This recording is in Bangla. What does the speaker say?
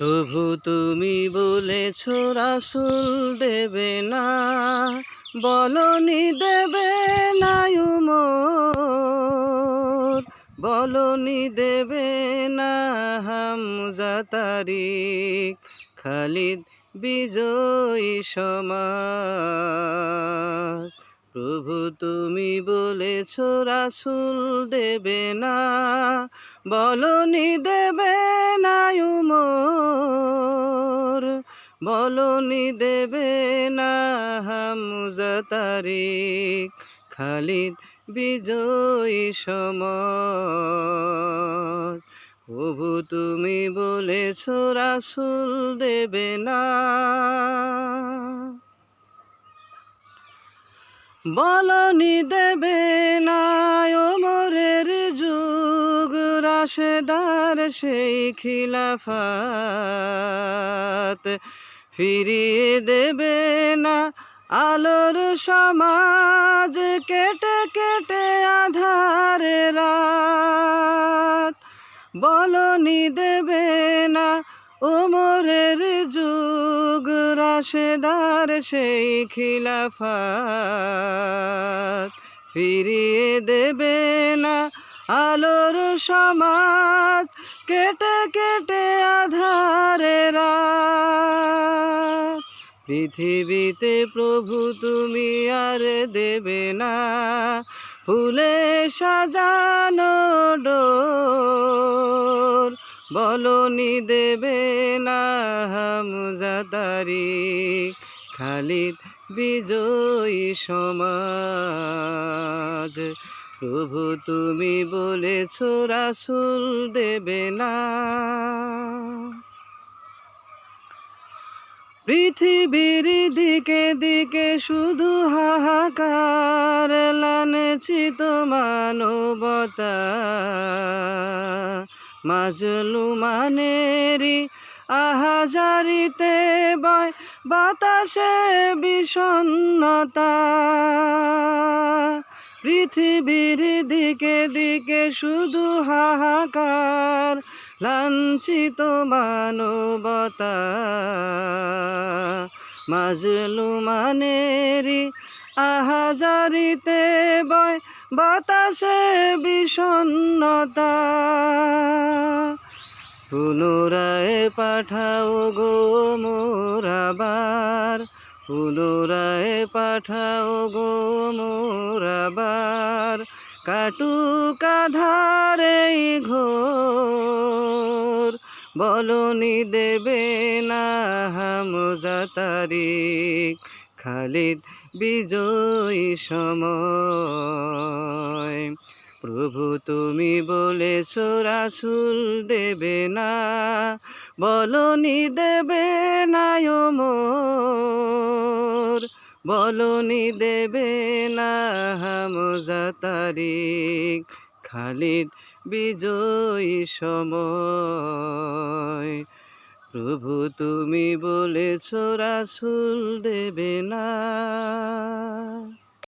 তবু তুমি বলেছ রাসুল দেবে না, বলনি দেবে না উমর, বলনি দেবে না হামজা তারিক, খালিদ বিজয়ী সমাজ। প্রভু তুমি বলেছ, রাসুল দেবে না, বলনি দেবে না উমর, বলনি দেবে না হামজা খালিদ বিজয়ী সমাজ প্রভু তুমি বলেছ, রাসুল দেবে না বলনি দেবে না ওমরের যুগ, রাশেদার সেই খিলাফাত। ফিরিয়ে দেবে না আলোর সমাজ, কেটে কেটে আধারে রাত। বলনি দেবে না ওমরের যুগ রাশেদার সেই খিলাফাত। ফিরিয়ে দেবে না আলোর সমাজ, কেটে কেটে আধারে রাত। পৃথিবীতে প্রভু তুমি আর দেবে না, ফুলে সাজানো ডোর। বলনি দেবে না হামজা তারিক খালিদ বিজয়ী সমাজ। প্রভু তুমি বলেছ, রাসুল দেবে না। পৃথিবীর দিকে দিকে শুধু হাহাকার লানচিত মানবতা। মাজলু মানেরি আহাজারিতে বয়, বাতাসে বিষণ্ণতা। পৃথিবীর দিকে দিকে শুধু হাহাকার, লাঞ্ছিত মানবতা। মাজলু মানেরি আহাজারিতে বয় বাতাসে বিষণ্নতা পুনরায় পাঠাও গো মোরাবার পুনরায় পাঠাও গো মোরাবার কাটুক আধারে ঘোর বলনি দেবে না হামজা খালিদ বিজয়ী সময়। প্রভু তুমি বলেছ, রাসুল দেবে না। বলনি দেবে না মোর। বলনি দেবে না হামজা খালিদ বিজয়ী সময়। প্রভু তুমি বলেছ রাসুল দেবে না।